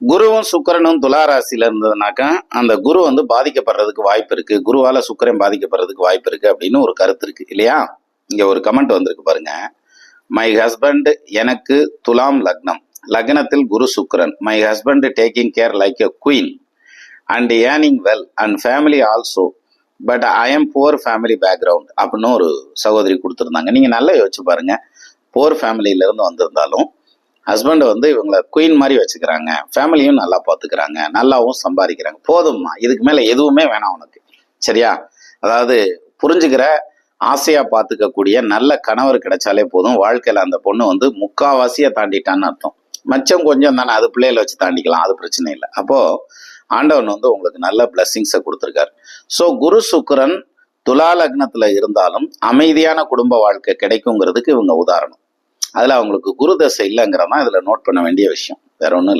குருவும் சுக்கிரனும் துலாராசியில் இருந்ததுனாக்கா அந்த குரு வந்து பாதிக்கப்படுறதுக்கு வாய்ப்பு இருக்கு. குருவால சுக்கரன் பாதிக்கப்படுறதுக்கு வாய்ப்பு இருக்கு அப்படின்னு ஒரு கருத்து இருக்கு. இல்லையா? இங்க ஒரு கமெண்ட் வந்திருக்கு பாருங்க. மை ஹஸ்பண்ட் எனக்கு துலாம் லக்னம். லக்னத்தில் Guru Sukran. My husband taking care like a queen and earning well and family also but I am poor family background அப்படின்னு ஒரு சகோதரி கொடுத்துருந்தாங்க. நீங்கள் நல்லா யோசிச்சு பாருங்க. புவர் ஃபேமிலியிலேருந்து வந்திருந்தாலும் ஹஸ்பண்ட் வந்து இவங்களை குயின் மாதிரி வச்சுக்கிறாங்க. ஃபேமிலியும் நல்லா பார்த்துக்கிறாங்க நல்லாவும் சம்பாதிக்கிறாங்க. போதும்மா. இதுக்கு மேலே எதுவுமே வேணாம் உனக்கு. சரியா? அதாவது புரிஞ்சுக்கிற ஆசையாக பார்த்துக்கக்கூடிய நல்ல கணவர் கிடைச்சாலே போதும். வாழ்க்கையில் அந்த பொண்ணு வந்து முக்காவாசியை தாண்டிட்டான்னு அர்த்தம். மச்சம் கொஞ்சம் தானே அது பிள்ளையில வச்சு தாண்டிக்கலாம். அது பிரச்சனை இல்லை. அப்போது ஆண்டவன் வந்து உங்களுக்கு நல்ல பிளஸ்ஸிங்ஸை கொடுத்துருக்காரு. ஸோ குரு சுக்கரன் துலாலக்னத்தில் இருந்தாலும் அமைதியான குடும்ப வாழ்க்கை கிடைக்குங்கிறதுக்கு இவங்க உதாரணம். அதுல அவங்களுக்கு குரு தசை இல்லைங்கிறதான் இதில் நோட் பண்ண வேண்டிய விஷயம். வேற ஒன்றும் இல்லை.